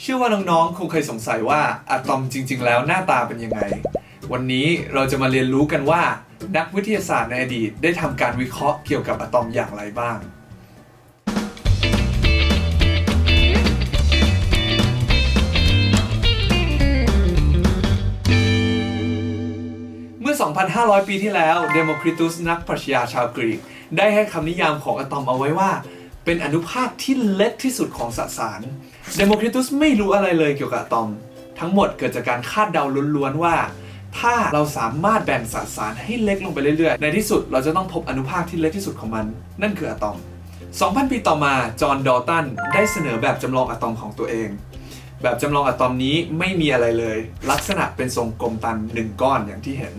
เชื่อว่าน้องๆ คงเคยสงสัยว่าอะตอมจริง ๆ แล้วหน้าตาเป็นยังไง วันนี้เราจะมาเรียนรู้กันว่า นักวิทยาศาสตร์ในอดีตได้ทำการวิเคราะห์เกี่ยวกับอะตอมอย่างไรบ้าง เมื่อ 2,500 ปีที่แล้วเดโมคริตุสนักปรัชญาชาวกรีก ได้ให้คำนิยามของอะตอมเอาไว้ว่า เป็นอนุภาคที่เล็กที่สุดของสสาร เดโมคริตุสไม่รู้อะไรเลยเกี่ยวกับอะตอม ทั้งหมดเกิดจากการคาดเดาล้วนๆว่า ถ้าเราสามารถแบ่งสสารให้เล็กลงไปเรื่อยๆ ในที่สุดเราจะต้องพบอนุภาคที่เล็กที่สุดของมัน นั่นคืออะตอม 2,000 ปีต่อมา จอห์น ดอตัน ได้เสนอแบบจำลองอะตอมของตัวเอง แบบจำลองอะตอมนี้ไม่มีอะไรเลย ลักษณะเป็นทรงกลมตันหนึ่งก้อนอย่างที่เห็น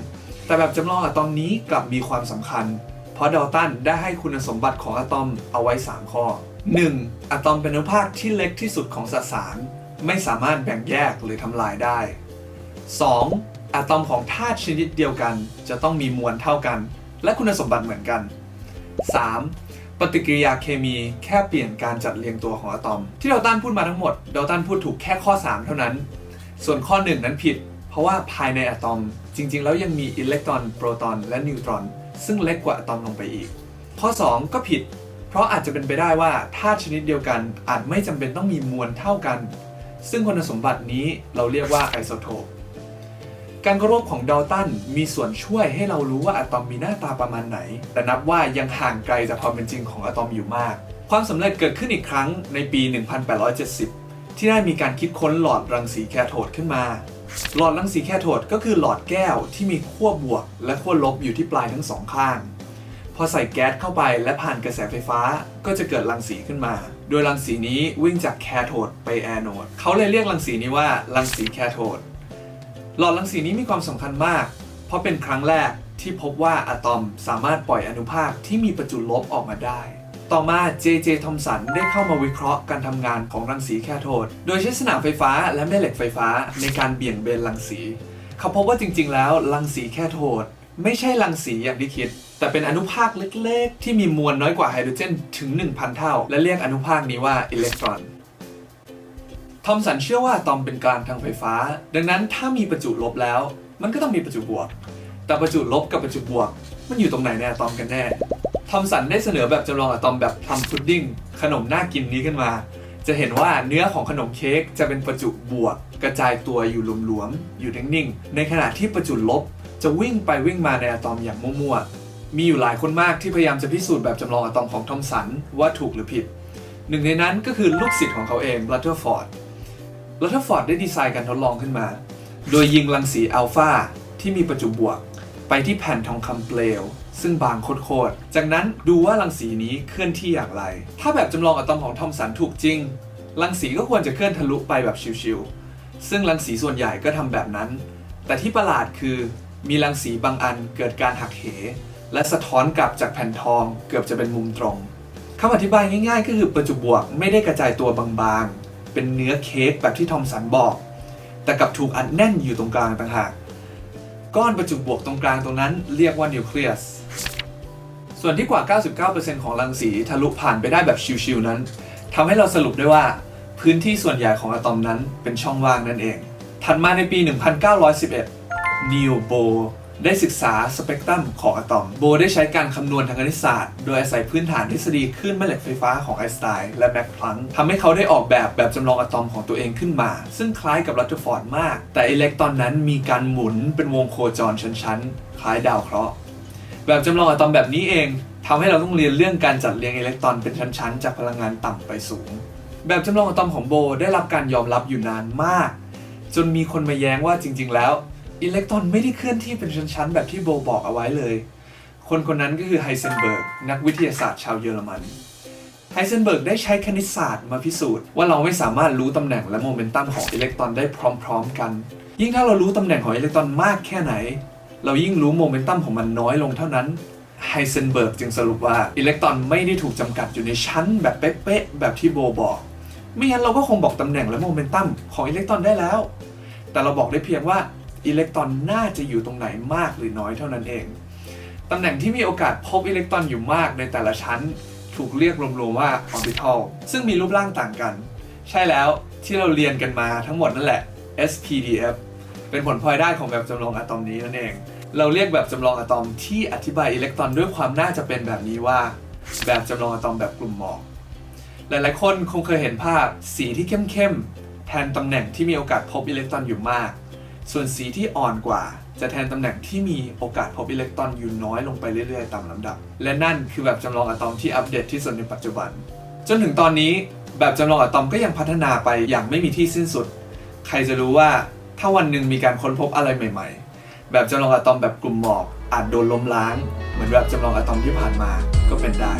แต่แบบจำลองอะตอมนี้กลับมีความสำคัญ เพราะดอลตันได้ให้คุณสมบัติของอะตอมเอาไว้ 3 ข้อ 1. อะตอมเป็นอนุภาคที่เล็กที่สุดของสสาร ไม่สามารถแบ่งแยกหรือทำลายได้ 2. อะตอมของธาตุชนิดเดียวกัน จะต้องมีมวลเท่ากัน และคุณสมบัติเหมือนกัน 3. ปฏิกิริยาเคมีแค่เปลี่ยนการจัดเรียงตัวของอะตอม ที่ดอลตันพูดมาทั้งหมดดอลตันพูดถูกแค่ข้อ 3 เท่านั้น ส่วนข้อ 1 นั้นผิด เพราะว่าภายในอะตอมจริง ๆ แล้วยังมีอิเล็กตรอนโปรตอนและนิวตรอน ซึ่งเล็กกว่าอะตอมลงไปอีก ข้อ 2 ก็ผิด เพราะอาจจะเป็นไปได้ว่าธาตุชนิดเดียวกันอาจไม่จำเป็นต้องมีมวลเท่ากัน ซึ่งคุณสมบัตินี้เราเรียกว่าไอโซโทปการคารพของดอลตันมีส่วนช่วยให้เรารู้ว่าอะตอมมีหน้าตาประมาณไหน แต่นับว่ายังห่างไกลจากความเป็นจริงของอะตอมอยู่มาก ความสำเร็จเกิดขึ้นอีกครั้งในปี 1870 ที่ได้มีการคิดค้นหลอดรังสีแคโทดขึ้นมา หลอดรังสีแคโทดก็คือหลอดแก้วที่มีขั้วบวก และขั้วลบอยู่ที่ปลายทั้งสองข้าง พอใส่แก๊สเข้าไปและผ่านกระแสไฟฟ้าก็จะเกิดรังสีขึ้นมา โดยรังสีนี้วิ่งจากแคโทดไปแอนโนดเขาเลยเรียกรังสีนี้ว่ารังสีแคโทดหลอดรังสีนี้มีความสำคัญมาก เพราะเป็นครั้งแรกที่พบว่าอะตอมสามารถปล่อยอนุภาคที่มีประจุลบออกมาได้ ต่อมา J.J. ทอมสันได้เข้ามาวิเคราะห์การทำงานของรังสีแคโทด โดยใช้สนามไฟฟ้าและแม่เหล็กไฟฟ้าในการเบี่ยงเบนรังสี เขาพบว่าจริงๆ แล้วรังสีแคโทดไม่ใช่รังสีอย่างที่คิด แต่เป็นอนุภาคเล็กๆ ที่มีมวลน้อยกว่าไฮโดรเจนถึง 1,000 เท่า และเรียกอนุภาคนี้ว่าอิเล็กตรอนทอมสันเชื่อว่าอะตอมเป็นกลางทางไฟฟ้า ดังนั้นถ้ามีประจุลบแล้ว มันก็ต้องมีประจุบวก แต่ประจุลบกับประจุบวก มันอยู่ตรงไหนในอะตอมกันแน่ ทอมสันได้เสนอแบบจำลองอะตอมแบบพลัมพุดดิ้งขนมน่ากินนี้ขึ้นมา จะเห็นว่าเนื้อของขนมเค้กจะเป็นประจุบวก กระจายตัวอยู่หลวมๆอยู่นิ่งๆในขณะที่ประจุลบจะวิ่งไปวิ่งมาในอะตอมอย่างมั่วๆมีอยู่หลายคนมากที่พยายามจะพิสูจน์แบบจำลองอะตอมของทอมสันว่าถูกหรือผิด หนึ่งในนั้นก็คือลูกศิษย์ของเขาเองรัตเทอร์ฟอร์ดรัตเทอร์ฟอร์ดได้ดีไซน์การทดลองขึ้นมา โดยยิงรังสีอัลฟาที่มีประจุบวก ไปที่แผ่นทองคำเปลว ซึ่งบางโคตรๆจากนั้นดูว่ารังสีนี้เคลื่อนที่อย่างไร ถ้าแบบจำลองอะตอมของทอมสันถูกจริง รังสีก็ควรจะเคลื่อนทะลุไปแบบชิวๆซึ่งรังสีส่วนใหญ่ก็ทำแบบนั้น แต่ที่ประหลาดคือมีรังสีบางอันเกิดการหักเห และสะท้อนกลับจากแผ่นทองเกือบจะเป็นมุมตรงคำอธิบายง่ายๆ ก็คือประจุบวกไม่ได้กระจายตัวบางๆ เป็นเนื้อเค้กแบบที่ทอมสันบอก แต่กลับถูกอัดแน่นอยู่ตรงกลางต่างหาก ก้อนประจุบวกตรงกลางตรงนั้น เรียกว่านิวเคลียส ส่วนที่กว่า 99%ของรังสีทะลุผ่านไปได้แบบชิวๆนั้นทำให้เราสรุปได้ว่าพื้นที่ส่วนใหญ่ของอะตอมนั้นเป็นช่องว่างนั่นเอง ถัดมาในปี 1911 นิวโบ ได้ศึกษาสเปกตรัมของอะตอม โบได้ใช้การคำนวณทางคณิตศาสตร์ โดยอาศัยพื้นฐานทฤษฎีคลื่นแม่เหล็กไฟฟ้าของไอน์สไตน์และแม็กพลังก์ทำให้เขาได้ออกแบบแบบจำลองอะตอมของตัวเองขึ้นมา ซึ่งคล้ายกับรัตเทอร์ฟอร์ดมาก แต่อิเล็กตรอนนั้นมีการหมุนเป็นวงโคจรชั้นๆ คล้ายดาวเคราะห์ แบบจำลองอะตอมแบบนี้เองทำให้เราต้องเรียนเรื่องการจัดเรียงอิเล็กตรอนเป็นชั้นๆ จากพลังงานต่ำไปสูง แบบจำลองอะตอมของโบได้รับการยอมรับอยู่นานมาก จนมีคนมาแย้งว่าจริง ๆ แล้ว อิเล็กตรอนไม่ได้เคลื่อนที่เป็นชั้นๆ แบบที่โบบอกเอาไว้เลย คนคนนั้นก็คือไฮเซนเบิร์กนักวิทยาศาสตร์ชาวเยอรมันไฮเซนเบิร์กได้ใช้คณิตศาสตร์มาพิสูจน์ว่าเราไม่สามารถรู้ตำแหน่งและโมเมนตัมของอิเล็กตรอนได้พร้อมๆกัน ยิ่งถ้าเรารู้ตำแหน่งของอิเล็กตรอนมากแค่ไหน เรายิ่งรู้โมเมนตัมของมันน้อยลงเท่านั้นไฮเซนเบิร์กจึงสรุปว่าอิเล็กตรอนไม่ได้ถูกจำกัดอยู่ในชั้นแบบเป๊ะๆแบบที่โบบอก ไม่งั้นเราก็คงบอกตำแหน่งและโมเมนตัมของอิเล็กตรอนได้แล้ว แต่เราบอกได้เพียงว่า อิเล็กตรอนน่าจะอยู่ตรงไหนมากหรือน้อยเท่านั้นเอง ตำแหน่งที่มีโอกาสพบอิเล็กตรอนอยู่มากในแต่ละชั้น ถูกเรียกรวมๆว่าออร์บิทัลซึ่งมีรูปร่างต่างกัน ใช่แล้วที่เราเรียนกันมาทั้งหมดนั่นแหละ SPDF เป็นผลพลอยได้ของแบบจำลองอะตอมนี้นั่นเอง เราเรียกแบบจำลองอะตอมที่อธิบายอิเล็กตรอนด้วยความน่าจะเป็นแบบนี้ว่า แบบจำลองอะตอมแบบกลุ่มหมอกหลายๆ คนคงเคยเห็นภาพสีที่เข้มๆแทนตำแหน่งที่มีโอกาสพบอิเล็กตรอนอยู่มาก ส่วนสีที่อ่อนกว่า จะแทนตำแหน่งที่มีโอกาสพบอิเล็กตรอนอยู่น้อยลงไปเรื่อยๆ ตามลำดับ และนั่นคือแบบจำลองอะตอมที่อัปเดตที่สุดในปัจจุบัน จนถึงตอนนี้แบบจำลองอะตอมก็ยังพัฒนาไปอย่างไม่มีที่สิ้นสุด ใครจะรู้ว่าถ้าวันหนึ่งมีการค้นพบอะไรใหม่ ๆ แบบจำลองอะตอมแบบกลุ่มหมอกอาจโดนล้มล้าง เหมือนแบบจำลองอะตอมที่ผ่านมาก็เป็นได้